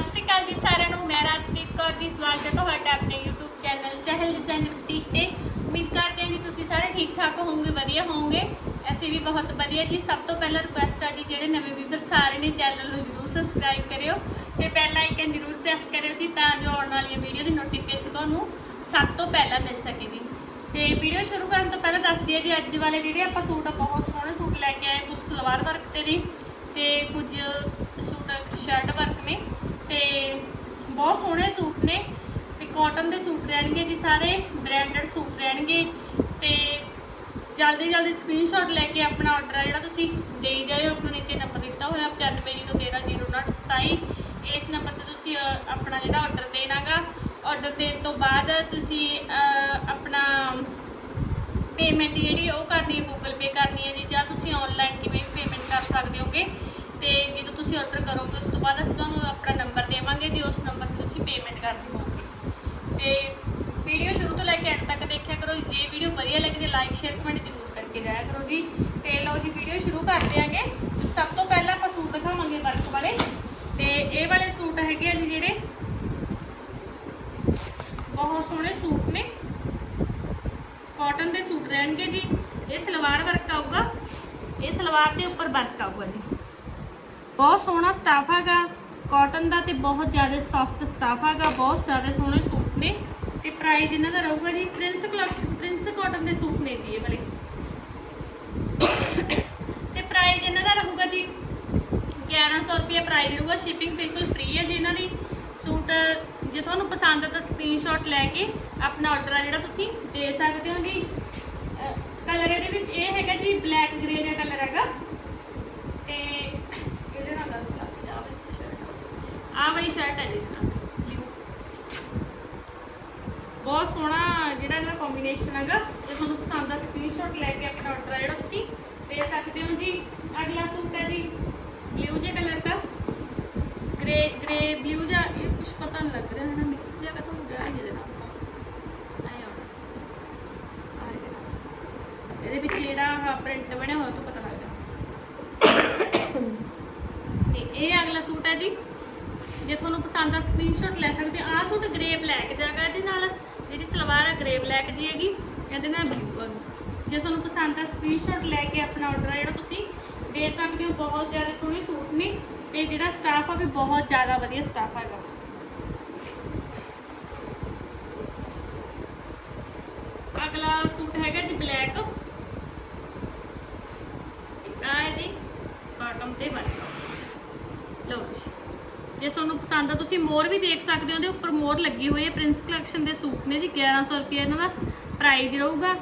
ਸਤਿ ਸ਼੍ਰੀ ਅਕਾਲ ਜੀ ਸਾਰਿਆਂ ਨੂੰ, ਮੈਂ ਰਾਜਪ੍ਰੀਤ ਕੌਰ ਦੀ ਸਵਾਗਤ ਹੈ ਤੁਹਾਡਾ ਆਪਣੇ YouTube channel Chahal design boutique ਤੇ। ਉਮੀਦ ਕਰਦੇ ਹਾਂ ਜੀ ਤੁਸੀਂ ਸਾਰੇ ਠੀਕ ਠਾਕ ਹੋਵੋਗੇ, ਵਧੀਆ ਹੋਵੋਗੇ। ਅਸੀਂ ਵੀ ਬਹੁਤ ਵਧੀਆ ਜੀ। ਸਭ ਤੋਂ ਪਹਿਲਾਂ ਰਿਕੁਐਸਟ ਆ ਜੀ, ਜਿਹੜੇ ਨਵੇਂ ਵੀਵਰ ਸਾਰੇ ਨੇ ਚੈਨਲ ਨੂੰ ਜਰੂਰ ਸਬਸਕ੍ਰਾਈਬ ਕਰਿਓ। ਤੇ ਬੈਲ ਆਈਕਨ ਜਰੂਰ ਪ੍ਰੈਸ ਕਰਿਓ ਜੀ, ਤਾਂ ਜੋ ਆਉਣ ਵਾਲੀਆਂ ਵੀਡੀਓ ਦੀ ਨੋਟੀਫਿਕੇਸ਼ਨ ਤੁਹਾਨੂੰ ਸਭ ਤੋਂ ਪਹਿਲਾਂ ਮਿਲ ਸਕੇ ਜੀ। ਤੇ ਵੀਡੀਓ ਸ਼ੁਰੂ ਕਰਨ ਤੋਂ ਪਹਿਲਾਂ ਦੱਸਦੀ ਦਈਏ ਜੀ, ਅੱਜ ਵਾਲੇ ਜਿਹੜੇ ਆਪਾਂ ਸੂਟ ਆ ਬਹੁਤ ਸੋਹਣੇ ਸੂਟ ਲੈ ਕੇ ਆਏ ਕੁਝ ਸਲਵਾਰ ਵਰਕ ਤੇ ਨੇ। ਤੇ ਕੁਝ ਸੂਟ ਸ਼ਰਟ ਵਰਕ ਨੇ। ਤੇ ਬਹੁਤ ਸੋਹਣੇ ਸੂਟ ਨੇ ਤੇ ਕਾਟਨ ਦੇ ਸੂਟ ਰਹਿਣਗੇ ਜੀ ਸਾਰੇ ਬ੍ਰਾਂਡਡ ਸੂਟ ਰਹਿਣਗੇ ਤੇ ਜਲਦੀ ਜਲਦੀ ਸਕਰੀਨਸ਼ਾਟ ਲੈ ਕੇ ਆਪਣਾ ਆਰਡਰ ਆ ਜਿਹੜਾ ਤੁਸੀਂ ਦੇਈ ਜਾਇਓ, ਆਪਣਾ ਨੀਚੇ ਨੰਬਰ ਦਿੱਤਾ ਹੋਇਆ 9501300927 ਇਸ ਨੰਬਰ ਤੇ ਤੁਸੀਂ ਆਪਣਾ ਜਿਹੜਾ ਆਰਡਰ ਦੇਣਾਗਾ ਆਰਡਰ ਦੇਣ ਤੋਂ ਬਾਅਦ ਤੁਸੀਂ ਆਪਣਾ ਪੇਮੈਂਟ ਜਿਹੜੀ ਉਹ ਕਰਨੀ ਹੈ ਗੂਗਲ ਪੇ ਕਰਨੀ ਹੈ ਜੀ, ਜਾਂ ਤੁਸੀਂ ਆਨਲਾਈਨ ਕਿਵੇਂ ਵੀ ਪੇਮੈਂਟ ਕਰ ਸਕਦੇ ਹੋਗੇ। ਤੇ ਜਦੋਂ ਤੁਸੀਂ ਆਰਡਰ ਕਰੋਗੇ, ਉਸ ਤੋਂ ਬਾਅਦ ਅਸੀਂ ਤੁਹਾਨੂੰ ਆਪਣਾ ਨੰਬਰ ਦੇਵਾਂਗੇ, ਜੀ ਉਸ ਨੰਬਰ ਤੇ ਤੁਸੀਂ ਪੇਮੈਂਟ ਕਰਨੀ ਹੋਊਗੀ। ਜੀ ਤੇ ਵੀਡੀਓ ਸ਼ੁਰੂ ਤੋਂ ਲੈ ਕੇ ਐਂਡ ਤੱਕ ਦੇਖਿਆ ਕਰੋ, ਜੀ। ਜੇ ਵੀਡੀਓ ਵਧੀਆ ਲੱਗੀ ਤਾਂ ਲਾਈਕ ਸ਼ੇਅਰ ਕਮੈਂਟ ਜ਼ਰੂਰ ਕਰਕੇ ਜਾਇਆ ਕਰੋ ਜੀ। ਤੇ ਲਓ ਜੀ ਵੀਡੀਓ ਸ਼ੁਰੂ ਕਰਦੇ ਆਂਗੇ। ਸਭ ਤੋਂ ਪਹਿਲਾਂ ਆਪਾਂ ਸੂਟ ਦਿਖਾਵਾਂਗੇ ਵਰਕ ਵਾਲੇ। ਤੇ ਇਹ ਵਾਲੇ ਸੂਟ ਹੈਗੇ ਆ ਜੀ ਜਿਹੜੇ ਬਹੁਤ ਸੋਹਣੇ ਸੂਟ ਨੇ। ਕਾਟਨ ਦੇ ਸੂਟ ਰਹਿਣਗੇ ਜੀ। ਇਹ ਸਲਵਾਰ ਵਰਕ ਆਊਗਾ। ਇਹ ਸਲਵਾਰ ਦੇ ਉੱਪਰ ਵਰਕ ਆਊਗਾ ਜੀ। ਬਹੁਤ ਸੋਹਣਾ ਸਟਾਫ ਹੈਗਾ। ਕਾਟਨ ਦਾ ਤੇ ਬਹੁਤ ਜ਼ਿਆਦਾ ਸੌਫਟ ਸਟਾਫ ਹੈਗਾ। ਬਹੁਤ ਜ਼ਿਆਦਾ ਸੋਹਣੇ ਸੂਟ ਨੇ। ਤੇ ਪ੍ਰਾਈਸ ਇਹਨਾਂ ਦਾ ਰਹੂਗਾ ਜੀ ਪ੍ਰਿੰਸ ਕਲੈਕਸ਼ਨ ਪ੍ਰਿੰਸ ਕਾਟਨ ਦੇ ਸੂਟ ਨੇ ਜੀ ਇਹ ਵਾਲੇ। ਤੇ ਪ੍ਰਾਈਸ ਇਹਨਾਂ ਦਾ ਰਹੂਗਾ ਜੀ 1100 ਰੁਪਏ ਪ੍ਰਾਈਸ ਰਹੂਗਾ। ਸ਼ਿਪਿੰਗ ਬਿਲਕੁਲ ਫ੍ਰੀ ਹੈ ਜੀ ਇਹਨਾਂ ਦੀ। ਸੂਟ ਜੇ ਤੁਹਾਨੂੰ ਪਸੰਦ ਹੈ ਤਾਂ ਸਕਰੀਨਸ਼ਾਟ ਲੈ ਕੇ ਆਪਣਾ ਆਰਡਰ ਆ ਜਿਹੜਾ ਤੁਸੀਂ ਦੇ ਸਕਦੇ ਹੋ ਜੀ। ਕਲਰ ਇਹਦੇ ਵਿੱਚ ਇਹ ਹੈਗਾ ਜੀ ਬਲੈਕ ਗ੍ਰੇ ਦਾ ਕਲਰ ਹੈਗਾ ਤੇ ਇਹਦੇ ਨਾਲ ਗੱਲ ਕਰਦੇ ਆ ਵਾਲੀ ਸ਼ਰਟ ਆ ਵਾਲੀ ਸ਼ਰਟ ਹੈ ਜੀ ਇਹਦੇ ਨਾਲ ਬਲੂ ਬਹੁਤ ਸੋਹਣਾ ਜਿਹੜਾ ਇਹਦਾ ਕੰਬੀਨੇਸ਼ਨ ਹੈਗਾ ਜੇ ਤੁਹਾਨੂੰ ਪਸੰਦ ਆ। ਸਕਰੀਨਸ਼ਾਟ ਲੈ ਕੇ ਆਪਣਾ ਆਰਡਰ ਆ ਜਿਹੜਾ ਤੁਸੀਂ ਦੇ ਸਕਦੇ ਹੋ ਜੀ। ਅਗਲਾ ਸੂਟ ਹੈ ਜੀ ਬਲੂ ਜੇ ਕਲਰ ਦਾ। ਗ੍ਰੇ ਗ੍ਰੇ ਬਲੂ ਜਾਂ ਇਹ ਕੁਝ ਪਤਾ ਨਹੀਂ ਲੱਗ ਰਿਹਾ, ਹੈ ਨਾ? ਮਿਕਸ ਜਿਹਾ ਕਦੋਂ ਹੋ ਗਿਆ ਇਹਦੇ ਨਾਲ। ਆਇਆ ਹੋਣਾ ਸੀ ਆਹ ਇਹਦੇ ਨਾਲ। ਇਹਦੇ ਵਿੱਚ ਜਿਹੜਾ ਪ੍ਰਿੰਟ ਬਣਿਆ ਹੋਇਆ ਤੋਂ ਪਤਾ ਲੱਗਦਾ। ਤੇ ਇਹ ਅਗਲਾ ਸੂਟ ਹੈ ਜੀ ਜੇ ਤੁਹਾਨੂੰ ਪਸੰਦ ਆ ਸਕਰੀਨਸ਼ਾਟ ਲੈ ਸਕਦੇ ਹੋ। ਆਹ ਸੂਟ ਗ੍ਰੇ ਬਲੈਕ ਜਾਗਾ ਇਹਦੇ ਨਾਲ। ਜਿਹੜੀ ਸਲਵਾਰ ਆ ਗ੍ਰੇ ਬਲੈਕ ਜੀ ਹੈਗੀ ਇਹਦੇ ਨਾਲ ਬਲੂ ਜੇ ਤੁਹਾਨੂੰ ਪਸੰਦ ਆ ਸਕਰੀਨਸ਼ਾਟ ਲੈ ਕੇ ਆਪਣਾ ਆਰਡਰ ਆ, ਜਿਹੜਾ ਤੁਸੀਂ ਦੇ ਸਕਦੇ ਹੋ। ਬਹੁਤ ਜ਼ਿਆਦਾ ਸੋਹਣੇ ਸੂਟ ਨੇ। ਤੇ ਜਿਹੜਾ ਸਟਾਫ ਆ, ਵੀ ਬਹੁਤ ਜ਼ਿਆਦਾ ਵਧੀਆ ਸਟਾਫ ਹੈਗਾ। ਅਗਲਾ ਸੂਟ ਹੈਗਾ ਜੀ ਬਲੈਕ ਆ ਇਹਦੀ ਬਾਟਮ ਤੇ ਵਰਕ ਲਓ ਜੀ। ਜੇ ਤੁਹਾਨੂੰ ਪਸੰਦ ਆ, ਤੁਸੀਂ ਮੋਰ ਵੀ ਦੇਖ ਸਕਦੇ ਹੋ, ਉਹਦੇ ਉੱਪਰ ਮੋਰ ਲੱਗੀ ਹੋਈ ਹੈ। ਪ੍ਰਿੰਸ ਕਲੈਕਸ਼ਨ ਦੇ ਸੂਟ ਨੇ ਜੀ 1100 ਰੁਪਏ ਇਹਨਾਂ ਦਾ ਪ੍ਰਾਈਸ ਰਹੂਗਾ।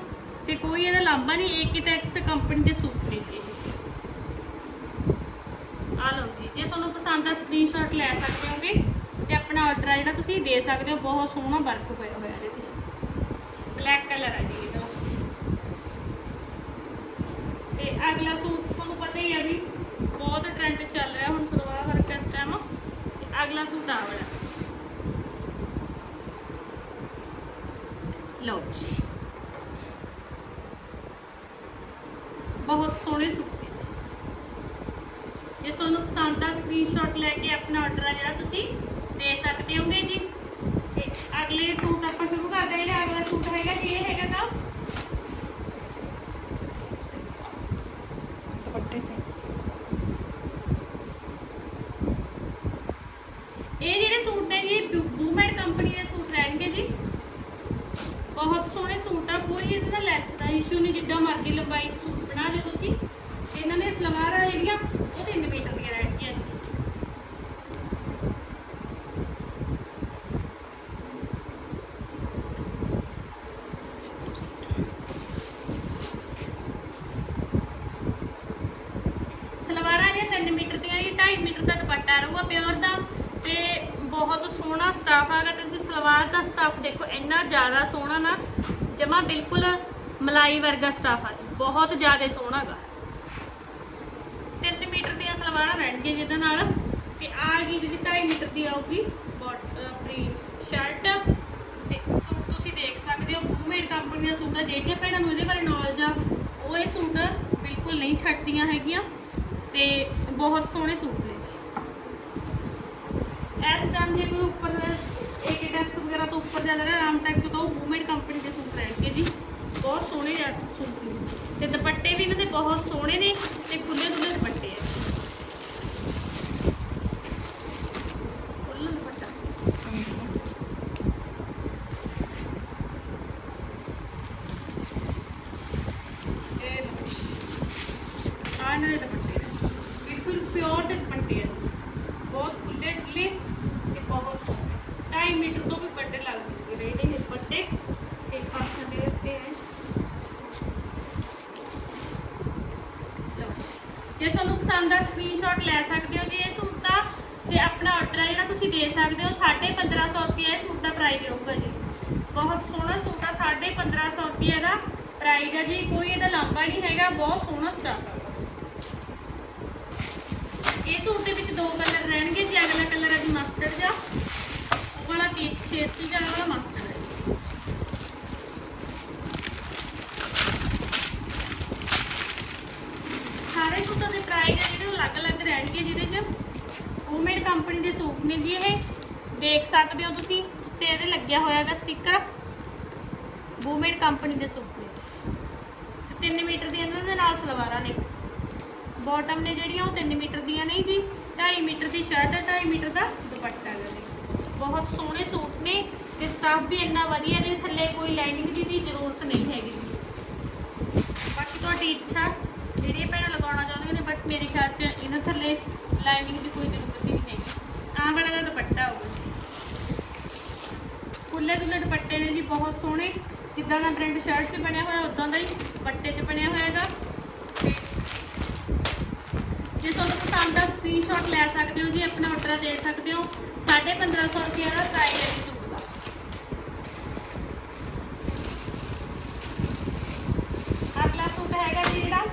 ਤੇ ਕੋਈ ਇਹਦਾ ਲਾਂਭਾ ਨਹੀਂ ਏਕੀਟੈਕਸ ਕੰਪਨੀ ਦੇ ਸੂਟ ਨੇ ਜੀ। ਆ ਲਓ ਜੀ, ਜੇ ਤੁਹਾਨੂੰ ਪਸੰਦ ਆ ਸਕਰੀਨਸ਼ਾਟ ਲੈ ਸਕਦੇ ਹੋਗੇ ਤੇ ਆਪਣਾ ਆਰਡਰ ਆ ਜਿਹੜਾ ਤੁਸੀਂ ਦੇ ਸਕਦੇ ਹੋ। ਬਹੁਤ ਸੋਹਣਾ ਵਰਕ ਹੋਇਆ ਹੋਇਆ ਇਹਦੇ ਤੇ। ਬਲੈਕ ਕਲਰ ਆ ਜੀ ਇਹਦਾ। ਤੇ ਅਗਲਾ ਸੂਟ ਤੁਹਾਨੂੰ ਪਤਾ ਹੀ ਹੈ ਵੀ ਬਹੁਤ ਟ੍ਰੈਂਡ ਚੱਲ ਰਿਹਾ ਹੁਣ, ਸਲਵਾਰ ਵਰਕ ਇਸ ਟਾਈਮ ਅਗਲਾ ਸੂਟ ਆ ਵਾਲਾ। ਲਓ ਜੀ। ਬਹੁਤ ਸੋਹਣੇ ਸੂਟ ਨੇ ਜੇ। ਤੁਹਾਨੂੰ ਪਸੰਦ ਆ ਸਕਰੀਨਸ਼ਾਟ ਲੈ ਕੇ ਆਪਣਾ ਆਰਡਰ ਆ ਜਿਹੜਾ, ਤੁਸੀਂ ਦੇ ਸਕਦੇ ਹੋਗੇ ਜੀ। ਤੇ ਅਗਲੇ ਸੂਟ ਆਪਾਂ ਸ਼ੁਰੂ ਕਰਦੇ ਹਾਂ। ਅਗਲਾ ਸੂਟ ਹੈਗਾ, ਜੀ ਇਹ ਹੈਗਾ ਤਾਂ ਦੁਪੱਟੇ ਤੇ ਇਹ ਜਿਹੜੇ ਸੂਟ ਨੇ ਜੀ ਬੂਮੈਡ ਕੰਪਨੀ ਦੇ ਸੂਟ ਰਹਿਣਗੇ ਜੀ ਬਹੁਤ ਸੋਹਣੇ ਸੂਟ ਆ ਕੋਈ ਇਹਨਾਂ ਦਾ ਲੈਂਥ ਦਾ ਇਸ਼ੂ ਨਹੀਂ, ਜਿੱਦਾਂ ਮਰਜ਼ੀ ਲੰਬਾਈ ਸੂਟ ਬਣਾ ਲਿਓ ਤੁਸੀਂ। ਇਹਨਾਂ ਨੇ ਸਲਵਾਰਾਂ ਜਿਹੜੀਆਂ, ਉਹ 3 ਮੀਟਰ ਦੀਆਂ ਰਹਿਣਗੀਆਂ ਜੀ। ਸਲਵਾਰਾਂ ਦੀਆਂ 3 ਮੀਟਰ ਦੀਆਂ ਜੀ 2.5 ਮੀਟਰ ਦਾ ਦੁਪੱਟਾ ਰਹੂਗਾ ਪਿਓਰ ਦਾ। ਤੇ ਬਹੁਤ ਸੋਹਣਾ ਸਟਾਫ ਆਗਾ ਤੇ ਤੁਸੀਂ ਸਲਵਾਰ ਦਾ ਸਟਾਫ ਦੇਖੋ, ਇੰਨਾ ਜ਼ਿਆਦਾ ਸੋਹਣਾ ਨਾ, ਜਮਾ ਬਿਲਕੁਲ ਮਲਾਈ ਵਰਗਾ ਸਟਾਫ ਆ। ਬਹੁਤ ਜ਼ਿਆਦਾ ਸੋਹਣਾ ਗਾ। 3 ਮੀਟਰ ਦੀਆਂ ਸਲਵਾਰਾਂ ਰਹਿਣਗੀਆਂ ਜਿਹਦੇ ਨਾਲ। ਤੇ ਆ ਗਈ ਜਿਹੜੀ 2.5 ਮੀਟਰ ਦੀ ਆਊਗੀ ਬੋਟ ਆਪਣੀ ਸ਼ਰਟ ਤੇ ਸੂਟ ਤੁਸੀਂ ਦੇਖ ਸਕਦੇ ਹੋ। ਬੂਮੇਡ ਕੰਪਨੀ ਦਾ ਸੂਟ ਆ ਜਿਹੜੀਆਂ ਭੈਣਾਂ ਨੂੰ ਇਹਦੇ ਬਾਰੇ ਨੌਲੇਜ ਆ, ਉਹ ਇਹ ਸੂਟ ਬਿਲਕੁਲ ਨਹੀਂ ਛੱਡਦੀਆਂ ਹੈਗੀਆਂ। ਤੇ ਬਹੁਤ ਸੋਹਣੇ ਸੂਟ ਨੇ ਜੀ। ਇਸ ਟਾਈਮ ਜੇ ਕੋਈ ਉੱਪਰ ਏਕੇ ਟੈਕਸ ਵਗੈਰਾ ਤੋਂ ਉੱਪਰ ਜਾਂਦਾ ਨਾ ਆਰਾਮ ਟੈਕਸ ਤੋਂ ਮੂਵਮੈਂਟ ਕੰਪਨੀ ਦੇ ਸੂਟ ਰਹਿਣਗੇ ਜੀ। ਬਹੁਤ ਸੋਹਣੇ ਜਾ ਸੂਟ ਤੇ ਦੁਪੱਟੇ ਵੀ ਇਹਨਾਂ ਦੇ ਬਹੁਤ ਸੋਹਣੇ ਨੇ ਤੇ ਖੁੱਲੇ ਖੁੱਲੇ ਦੁਪੱਟੇ ਆ ਖੁੱਲਾ ਦੁਪੱਟਾ ਇਹ ਲਓ ਜੀ। ਆਹ ਇਹਨਾਂ ਦੇ ਦੁਪੱਟੇ ਆ। ਬਿਲਕੁਲ ਪਿਓਰ ਦੇ ਦੁਪੱਟੇ ਆ ਬਹੁਤ ਖੁੱਲੇ ਡੁੱਲੇ ਤੇ ਬਹੁਤ ਸੋਹਣੇ 2.5 ਮੀਟਰ ਤੋਂ ਵੀ ਵੱਡੇ ਲੱਗਦੇ ਨੇ ਇਹਦੇ ਇਹ ਦੁਪੱਟੇ ਤੇ ਪਾਸੇ ਦੇ ਉੱਤੇ ਹੈ ਲਓ ਜੀ। ਜੇ ਤੁਹਾਨੂੰ ਪਸੰਦ ਆ ਸਕਰੀਨਸ਼ਾਟ ਲੈ ਸਕਦੇ ਹੋ, ਜੀ ਇਹ ਸੂਟ ਦਾ ਤੇ ਆਪਣਾ ਆਰਡਰ ਆ ਜਿਹੜਾ ਤੁਸੀਂ ਦੇ ਸਕਦੇ ਹੋ 1550 ਰੁਪਏ ਇਹ ਸੂਟ ਦਾ ਪ੍ਰਾਈਸ ਰਹੂਗਾ ਜੀ। ਬਹੁਤ ਸੋਹਣਾ ਸੂਟ ਆ 1550 ਰੁਪਏ ਦਾ ਪ੍ਰਾਈਸ ਆ ਜੀ। ਕੋਈ ਇਹਦਾ ਲੰਬਾ ਨਹੀਂ ਹੈਗਾ, ਬਹੁਤ ਸੋਹਣਾ ਸਟਾਫ ਇਹ ਸੂਟ ਦੇ ਵਿੱਚ ਦੋ ਕਲਰ ਰਹਿਣਗੇ ਜੀ, ਅਗਲਾ ਕਲਰ ਆ ਜੀ ਮਸਟਰਡ ਜਾਂ ਉਹ ਵਾਲਾ ਪੀਚ ਸ਼ੇਡ ਸੀ ਜਾਂ ਵਾਲਾ ਮਸਟਰਡ ਹੈ ਸਾਰੇ ਸੂਟਾਂ ਦੇ ਪ੍ਰਾਈਸ ਆ ਜਿਹੜੇ ਉਹ ਅਲੱਗ-ਅਲੱਗ ਜਿਹਦੇ 'ਚ ਹੋਮਮੇਡ ਕੰਪਨੀ ਦੇ ਸੂਟ ਨੇ ਜੀ ਇਹ। ਦੇਖ ਸਕਦੇ ਹੋ ਤੁਸੀਂ ਤੇ ਇਹਦੇ ਲੱਗਿਆ ਹੋਇਆ ਹੈਗਾ ਸਟicker ਹੋਮਮੇਡ ਕੰਪਨੀ ਦੇ ਸੂਟ ਨੇ। 3 ਮੀਟਰ ਦੀ ਇਹਨਾਂ ਦੇ ਨਾਲ ਸਲਵਾਰਾਂ ਨੇ। ਬਾਟਮ ਨੇ ਜਿਹੜੀਆਂ ਉਹ 3 ਮੀਟਰ ਦੀਆਂ ਨਹੀਂ ਜੀ। 2.5 ਮੀਟਰ ਦੀ ਸ਼ਰਟ ਹੈ 2.5 ਮੀਟਰ ਦਾ ਦੁਪੱਟਾ ਹੈ ਜੀ। ਬਹੁਤ ਸੋਹਣੇ ਸੂਟ ਨੇ ਤੇ ਸਟਾਫ ਵੀ ਇੰਨਾ ਵਧੀਆ ਨੇ, ਥੱਲੇ ਕੋਈ ਲਾਈਨਿੰਗ ਦੀ ਵੀ ਜ਼ਰੂਰਤ ਨਹੀਂ ਹੈਗੀ ਜੀ। ਬਾਕੀ ਤੁਹਾਡੀ ਇੱਛਾ ਜਿਹੜੀ ਭੈਣਾਂ ਲਗਾਉਣਾ ਚਾਹੁੰਦੀਆਂ ਨੇ ਬਟ ਮੇਰੇ ਖਿਆਲ 'ਚ ਇਹਨਾਂ ਥੱਲੇ ਲਾਈਨਿੰਗ ਦੀ ਕੋਈ ਜ਼ਰੂਰਤ ਹੀ ਨਹੀਂ ਹੈਗੀ। ਆਹ ਵਾਲਾ ਦਾ ਦੁਪੱਟਾ ਹੋਊਗਾ ਜੀ ਖੁੱਲੇ ਦੁੱਲੇ ਦੁਪੱਟੇ ਨੇ ਜੀ, ਬਹੁਤ ਸੋਹਣੇ। ਜਿੱਦਾਂ ਦਾ ਪ੍ਰਿੰਟ ਸ਼ਰਟ 'ਚ ਬਣਿਆ ਹੋਇਆ, ਉਦਾਂ ਦਾ ਹੀ ਦੁਪੱਟੇ 'ਚ ਬਣਿਆ ਹੋਇਆ ਹੈਗਾ। ਜੇ ਤੁਹਾਨੂੰ ਪਸੰਦ ਆ ਸਕਰੀਨਸ਼ਾਟ ਲੈ ਸਕਦੇ ਹੋ ਜੀ, ਆਪਣਾ ਆਰਡਰ ਦੇ ਸਕਦੇ ਹੋ। 1550 ਰੁਪਏ ਦਾ ਪ੍ਰਾਈਸ ਹੈ ਜੀ ਸੂਟ ਦਾ ਅਗਲਾ ਸੂਟ ਹੈਗਾ ਜੀ ਜਿਹੜਾ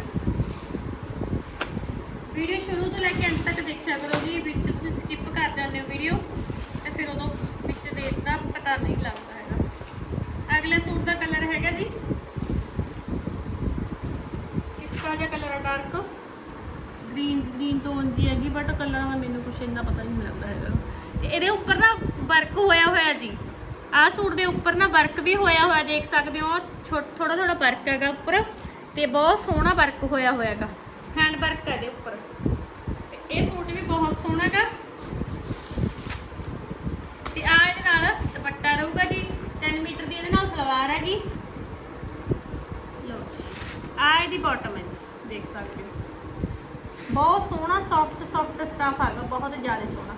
ਵੀਡੀਓ ਸ਼ੁਰੂ ਤੋਂ ਲੈ ਕੇ ਅੰਤ ਤੱਕ ਦੇਖਿਆ ਕਰੋ ਜੀ ਵਿੱਚ ਤੁਸੀਂ ਸਕਿਪ ਕਰ ਤੇ ਫਿਰ ਉਦੋਂ ਵਿੱਚ ਦੇਖ ਦਾ ਪਤਾ ਨਹੀਂ ਲੱਗਦਾ ਹੈਗਾ। ਅਗਲੇ ਸੂਟ ਦਾ ਕਲਰ ਹੈਗਾ ਜੀ। ਇਸ ਦਾ ਕਲਰ ਹੈ ਡਾਰਕ ਗ੍ਰੀਨ ਗ੍ਰੀਨ ਤੋਂ ਉਂਜੀ ਹੈਗੀ ਬਟ ਕਲਰ ਦਾ ਮੈਨੂੰ ਕੁਛ ਇੰਨਾ ਪਤਾ ਨਹੀਂ ਲੱਗਦਾ ਹੈਗਾ। ਤੇ ਇਹਦੇ ਉੱਪਰ ਨਾ ਵਰਕ ਹੋਇਆ ਹੋਇਆ ਜੀ। ਆਹ ਸੂਟ ਦੇ ਉੱਪਰ ਨਾ ਵਰਕ ਵੀ ਹੋਇਆ ਹੋਇਆ ਦੇਖ ਸਕਦੇ ਹੋ। ਥੋੜਾ ਥੋੜਾ ਵਰਕ ਹੈਗਾ ਉੱਪਰ ਤੇ ਬਹੁਤ ਸੋਹਣਾ ਵਰਕ ਹੋਇਆ ਹੋਇਆ ਹੈਗਾ। ਹੈਂਡ ਵਰਕ ਹੈ ਇਹਦੇ ਉੱਪਰ। ਇਹ ਸੂਟ ਵੀ ਬਹੁਤ ਸੋਹਣਾ ਹੈਗਾ। ਆ ਇਹਦੇ ਨਾਲ ਦੁਪੱਟਾ ਰਹੂਗਾ ਜੀ। 3 ਮੀਟਰ ਦੀ ਇਹਦੇ ਨਾਲ ਸਲਵਾਰ ਹੈਗੀ। ਲਓ ਜੀ। ਆ ਇਹਦੀ ਬਾਟਮ ਹੈ ਜੀ, ਦੇਖ ਸਕਦੇ ਹੋ। ਬਹੁਤ ਸੋਹਣਾ ਸੌਫਟ ਸੌਫਟ ਸਟਫ ਹੈਗਾ, ਬਹੁਤ ਜ਼ਿਆਦਾ ਸੋਹਣਾ।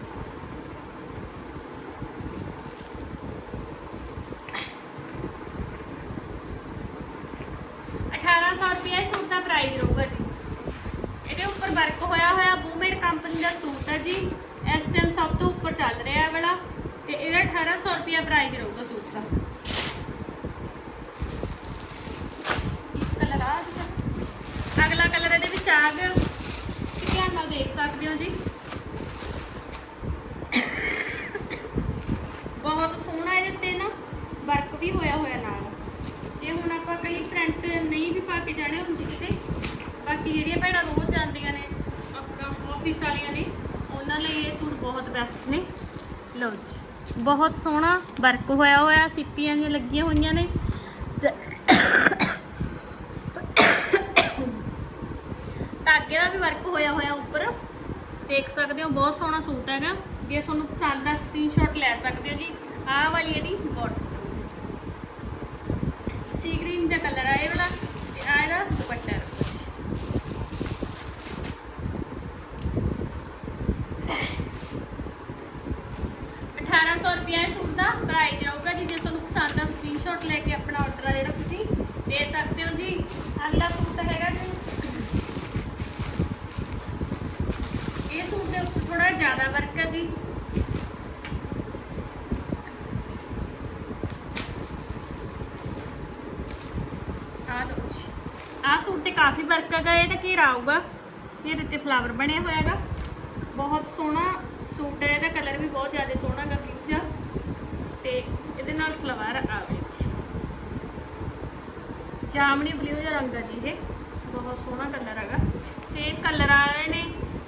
ਅਠਾਰਾਂ ਸੌ ਰੁਪਏ ਸੂਟ ਦਾ ਪ੍ਰਾਈਸ ਰਹੂਗਾ ਜੀ। ਇਹਦੇ ਉੱਪਰ ਵਰਕ ਹੋਇਆ ਹੋਇਆ ਬੂਮੇਡ ਕੰਪਨੀ ਦਾ ਸੂਟ ਹੈ ਜੀ। ਇਸ ਟਾਈਮ ਸਭ ਤੋਂ ਉੱਪਰ ਚੱਲ ਰਿਹਾ ਹੈ ਵਾਲਾ। ਤੇ ਇਹਦਾ 1800 ਰੁਪਏ ਪ੍ਰਾਈਸ ਰਹੂਗਾ ਸੂਟ ਦਾ। ਇੱਕ ਕਲਰ ਆ ਜਿਹੜਾ। ਅਗਲਾ ਕਲਰ ਇਹਦੇ ਵਿੱਚ ਆ ਗਿਆ। ਤੁਸੀਂ ਧਿਆਨ ਨਾਲ ਦੇਖ ਸਕਦੇ ਹੋ ਜੀ। ਬਹੁਤ ਸੋਹਣਾ ਇਹਦੇ ਉੱਤੇ ਨਾ ਵਰਕ ਵੀ ਹੋਇਆ ਹੋਇਆ ਨਾਲ। ਜੇ ਹੁਣ ਆਪਾਂ ਕਈ ਪ੍ਰਿੰਟ ਨਹੀਂ ਵੀ ਪਾ ਕੇ ਜਾਣੇ ਹੁੰਦੇ ਕਿਤੇ ਬਾਕੀ ਜਿਹੜੀਆਂ ਭੈਣਾਂ ਰੋਜ਼ ਜਾਂਦੀਆਂ ਨੇ ਆਪਣਾ ਆਫਿਸ ਵਾਲੀਆਂ ਨੇ ਉਹਨਾਂ ਲਈ ਇਹ ਸੂਟ ਬਹੁਤ ਬੈਸਟ ਨੇ। ਲਓ ਜੀ। ਬਹੁਤ ਸੋਹਣਾ ਵਰਕ ਹੋਇਆ ਹੋਇਆ, ਸਿੱਪੀਆਂ ਜਿਹੀਆਂ ਲੱਗੀਆਂ ਹੋਈਆਂ ਨੇ। ਧਾਗੇ ਦਾ ਵੀ ਵਰਕ ਹੋਇਆ ਹੋਇਆ ਉੱਪਰ। ਦੇਖ ਸਕਦੇ ਹੋ, ਬਹੁਤ ਸੋਹਣਾ ਸੂਟ ਹੈਗਾ। ਜੇ ਤੁਹਾਨੂੰ ਪਸੰਦ ਆ ਸਕਰੀਨਸ਼ਾਟ ਲੈ ਸਕਦੇ ਹੋ ਜੀ। ਆਹ ਵਾਲੀ ਇਹਦੀ ਬਾਟਮ ਸੀ ਗ੍ਰੀਨ ਜਿਹਾ ਕਲਰ ਆ ਇਹ ਵਾਲਾ ਤੇ ਆ ਇਹਦਾ ਦੁਪੱਟਾ। ਹੈ। ਅਠਾਰਾਂ ਸੌ ਰੁਪਇਆ ਇਹ ਸੂਟ ਦਾ ਪ੍ਰਾਈਸ ਜਾਊਗਾ ਜੀ, ਜੇ ਤੁਹਾਨੂੰ ਪਸੰਦ ਆ ਸਕਰੀਨਸ਼ਾਟ ਲੈ ਕੇ ਆਪਣਾ ਆਰਡਰ ਆ ਜਿਹੜਾ ਤੁਸੀਂ ਦੇ ਸਕਦੇ ਹੋ ਜੀ। ਅਗਲਾ ਸੂਟ ਹੈਗਾ ਜੀ। ਇਹ ਸੂਟ ਦੇ ਉੱਤੇ ਥੋੜਾ ਜ਼ਿਆਦਾ ਵਰਕ ਹੈ ਜੀ। ਆ ਲਓ ਜੀ। ਆਹ ਸੂਟ ਤੇ ਕਾਫੀ ਵਰਕ ਹੈਗਾ ਇਹਦਾ ਘੇਰਾ ਆਊਗਾ। ਇਹਦੇ ਤੇ ਫਲਾਵਰ ਬਣਿਆ ਹੋਇਆ ਹੈਗਾ। ਬਹੁਤ ਸੋਹਣਾ ਸੂਟ ਹੈ, ਇਹਦਾ ਕਲਰ ਵੀ ਬਹੁਤ ਜ਼ਿਆਦਾ ਸੋਹਣਾ ਗਾ ਬਲੂ ਜਿਹਾ ਤੇ ਇਹਦੇ ਨਾਲ ਸਲਵਾਰ ਆਵੇ ਜੀ। ਜਾਮਣੀ ਬਲੂ ਜਿਹਾ ਰੰਗ ਹੈ ਜੀ ਇਹ। ਬਹੁਤ ਸੋਹਣਾ ਕਲਰ ਹੈਗਾ। ਸੇਮ ਕਲਰ ਆ ਰਹੇ ਨੇ।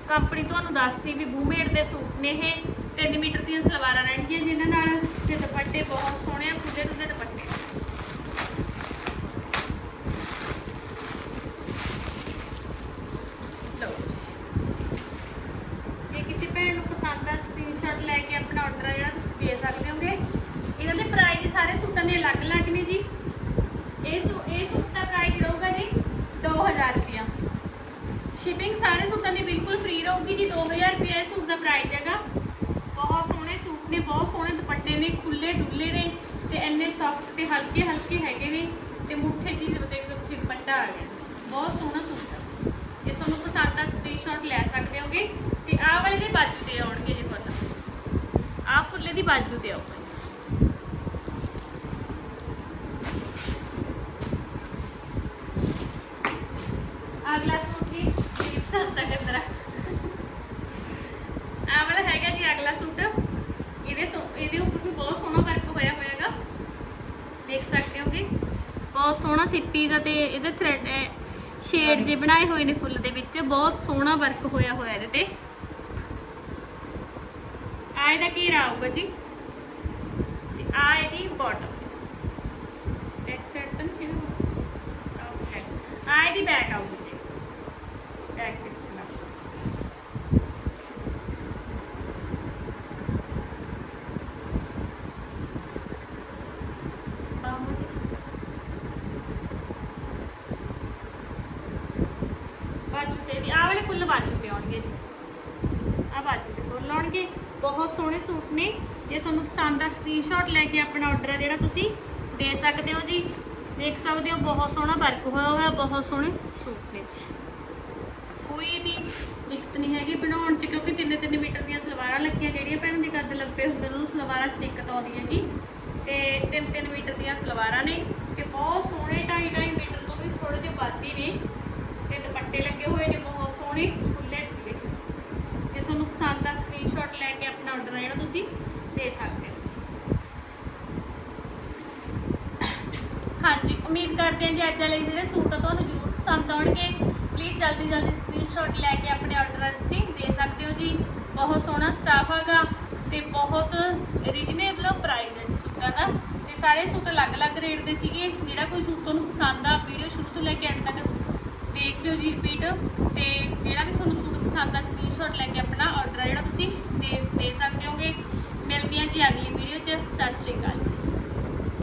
ਕੰਪਨੀ ਤੁਹਾਨੂੰ ਦੱਸਦੀ ਵੀ ਬੂਮੇਡ ਦੇ ਸੂਟ ਨੇ ਇਹ। 3 ਮੀਟਰ ਦੀਆਂ ਦੀਆਂ ਸਲਵਾਰਾਂ ਰਹਿਣਗੀਆਂ ਜਿਨ੍ਹਾਂ ਨਾਲ। ਤੇ ਦੁਪੱਟੇ ਬਹੁਤ ਸੋਹਣੇ ਆ ਖੁੱਲੇ ਖੁੱਲੇ ਦੁਪੱਟੇ ਲਓ ਜੀ ਜੇ ਕਿਸੇ ਭੈਣ ਨੂੰ ਪਸੰਦ ਆ ਸਕਰੀਨਸ਼ਾਟ ਲੈ ਕੇ ਆਪਣਾ ਆਰਡਰ ਜਿਹੜਾ ਤੁਸੀਂ ਦੇ ਸਕਦੇ ਹੋਗੇ ਇਹਨਾਂ ਦੇ ਪ੍ਰਾਈਸ ਸਾਰੇ ਸੂਟਾਂ ਦੇ ਅਲੱਗ-ਅਲੱਗ ਨੇ ਜੀ ਇਹ ਸੂ ਇਹ ਸੂਟ ਦਾ ਪ੍ਰਾਈਸ ਰਹੂਗਾ ਜੀ 2000 ਰੁਪਇਆ ਸ਼ਿਪਿੰਗ ਸਾਰੇ ਸੂਟਾਂ ਦੀ ਬਿਲਕੁਲ ਫ੍ਰੀ ਰਹੂਗੀ ਜੀ 2000 ਰੁਪਇਆ ਇਹ ਸੂਟ ਦਾ ਪ੍ਰਾਈਸ ਹੈਗਾ। ਬਹੁਤ ਸੋਹਣੇ ਸੂਟ ਨੇ, ਬਹੁਤ ਸੋਹਣੇ ਦੁਪੱਟੇ ਨੇ ਖੁੱਲੇ ਡੁੱਲੇ ਨੇ ਤੇ ਇੰਨੇ ਸੌਫਟ ਤੇ ਹਲਕੇ ਹਲਕੇ ਹੈਗੇ ਨੇ ਤੇ ਮੁੱਠੇ ਜੀ ਦੇਖੋ ਤੁਸੀਂ ਦੁਪੱਟਾ ਆ ਗਿਆ ਜੀ। ਬਹੁਤ ਸੋਹਣਾ ਸੂਟ ਹੈ। ਜੇ ਤੁਹਾਨੂੰ ਪਸੰਦ ਆ ਸਕਰੀਨਸ਼ਾਟ ਲੈ ਸਕਦੇ ਹੋਗੇ ਤੇ ਆਹ ਵਾਲੇ ਦੇ ਬਾਜੂ ਤੇ ਆਉਣਗੇ ਜੀ ਫੁੱਲ ਆਹ ਫੁੱਲੇ ਦੀ ਬਾਜੂ ਤੇ ਆਉਣਗੇ ਅਗਲਾ ਸੂਟ ਜੀ ਇਹ ਪਸੰਦ ਆ ਕੰਦਰਾ ਆਹ ਵਾਲਾ ਹੈਗਾ ਜੀ ਅਗਲਾ ਸੂਟ ਇਹਦੇ ਸੋ- ਇਹਦੇ ਉੱਪਰ ਵੀ ਬਹੁਤ ਸੋਹਣਾ ਵਰਕ ਹੋਇਆ ਹੋਇਆਗਾ ਦੇਖ ਸਕਦੇ ਹੋਗੇ ਬਹੁਤ ਸੋਹਣਾ ਸਿੱਪੀ ਦਾ ਤੇ ਇਹਦੇ ਥ੍ਰੈਡ ਸ਼ੇਡ ਜੇ ਬਣਾਏ ਹੋਏ ਨੇ ਫੁੱਲ ਦੇ ਵਿੱਚ, ਬਹੁਤ ਸੋਹਣਾ ਵਰਕ ਹੋਇਆ ਹੋਇਆ ਇਹਦੇ ਤੇ। ਆ ਇਹਦਾ ਘੇਰਾ ਆਊਗਾ ਜੀ? ਤੇ ਆ ਇਹਦੀ ਬਾਟਮ ਬੈਕ ਸਾਈਡ ਤੋਂ ਨਹੀਂ ਆ ਇਹਦੀ ਬੈਕ ਆਊਗੀ ਜੀ। ਬੈਕ ਤੇ ਪੂਰਾ। ਬਾਹੋਂ ਤੇ ਬਾਜੂ ਤੇ ਵੀ ਆਹ ਵਾਲੇ ਫੁੱਲ ਬਾਜੂ ਤੇ ਆਉਣਗੇ ਜੀ। ਆ ਬਾਜੂ ਤੇ ਫੁੱਲ ਆਉਣਗੇ ਬਹੁਤ ਸੋਹਣੇ ਸੂਟ ਨੇ। ਜੇ ਤੁਹਾਨੂੰ ਪਸੰਦ ਆ ਸਕਰੀਨਸ਼ਾਟ ਲੈ ਕੇ ਆਪਣਾ ਆਰਡਰ ਆ ਜਿਹੜਾ ਤੁਸੀਂ ਦੇ ਸਕਦੇ ਹੋ ਜੀ। ਦੇਖ ਸਕਦੇ ਹੋ ਬਹੁਤ ਸੋਹਣਾ ਵਰਕ ਹੋਇਆ ਹੋਇਆ, ਬਹੁਤ ਸੋਹਣੇ ਸੂਟ ਨੇ ਜੀ। ਕੋਈ ਵੀ ਦਿੱਕਤ ਨਹੀਂ ਹੈਗੀ ਬਣਾਉਣ ਚ, ਕਿਉਂਕਿ 3-3 ਮੀਟਰ ਦੀਆਂ ਸਲਵਾਰਾਂ ਲੱਗੀਆਂ, ਜਿਹੜੀਆਂ ਭੈਣਾਂ ਦੇ ਕੱਦ ਲੰਬੇ ਹੁੰਦੇ ਨੇ, ਉਹਨੂੰ ਸਲਵਾਰਾਂ 'ਚ ਦਿੱਕਤ ਆਉਂਦੀ ਹੈਗੀ। ਤੇ 3-3 ਮੀਟਰ ਦੀਆਂ ਸਲਵਾਰਾਂ ਨੇ ਤੇ ਬਹੁਤ ਸੋਹਣੇ 2.5 ਮੀਟਰ ਤੋਂ ਵੀ ਥੋੜੇ ਜਿਹੇ ਵੱਧ ਹੀ ਨੇ। ਦੁਪੱਟੇ ਲੱਗੇ ਹੋਏ ਨੇ, ਬਹੁਤ ਸੋਹਣੇ ਖੁੱਲੇ ਡੁੱਲੇ ਜੇ ਤੁਹਾਨੂੰ ਪਸੰਦ ਆ ਸਕਰੀਨਸ਼ਾਟ ਲੈ ਕੇ ਆਪਣਾ ਆਰਡਰ ਜਿਹੜਾ ਤੁਸੀਂ ਦੇ ਸਕਦੇ ਹੋ। ਜੀ ਹਾਂਜੀ, ਉਮੀਦ ਕਰਦੇ ਹਾਂ ਜੀ ਅੱਜ ਵਾਲੇ ਜਿਹੜੇ ਸੂਟ ਆ ਤੁਹਾਨੂੰ ਜ਼ਰੂਰ ਪਸੰਦ ਆਉਣਗੇ। ਪਲੀਜ਼ ਜਲਦੀ ਜਲਦੀ ਸਕਰੀਨਸ਼ਾਟ ਲੈ ਕੇ ਆਪਣੇ ਆਰਡਰ ਤੁਸੀਂ ਦੇ ਸਕਦੇ ਹੋ ਜੀ। ਬਹੁਤ ਸੋਹਣਾ ਸਟਾਫ ਹੈਗਾ ਤੇ ਬਹੁਤ ਰੀਜਨੇਬਲ ਪ੍ਰਾਈਸ ਹੈ ਜੀ ਸੂਟਾਂ ਦਾ। ਤੇ ਸਾਰੇ ਸੂਟ ਅਲੱਗ-ਅਲੱਗ ਰੇਟ ਦੇ ਸੀਗੇ। ਜਿਹੜਾ ਕੋਈ ਸੂਟ ਤੁਹਾਨੂੰ ਪਸੰਦ ਆ ਵੀਡੀਓ ਸ਼ੁਰੂ ਤੋਂ ਲੈ ਕੇ ਐਂਡ ਤੱਕ ਦੇਖ ਲਿਓ ਜੀ ਰਿਪੀਟ ਤੇ ਜਿਹੜਾ ਵੀ ਤੁਹਾਨੂੰ ਸੂਟ ਪਸੰਦ ਆ ਸਕਰੀਨਸ਼ਾਟ ਲੈ ਕੇ ਆਪਣਾ ਆਰਡਰ ਜਿਹੜਾ ਤੁਸੀਂ ਦੇ ਦੇ ਸਕਦੇ ਹੋਗੇ। ਮਿਲਦੀਆਂ ਜੀ ਅਗਲੀ ਵੀਡੀਓ 'ਚ। ਸਤਿ ਸ਼੍ਰੀ ਅਕਾਲ ਜੀ।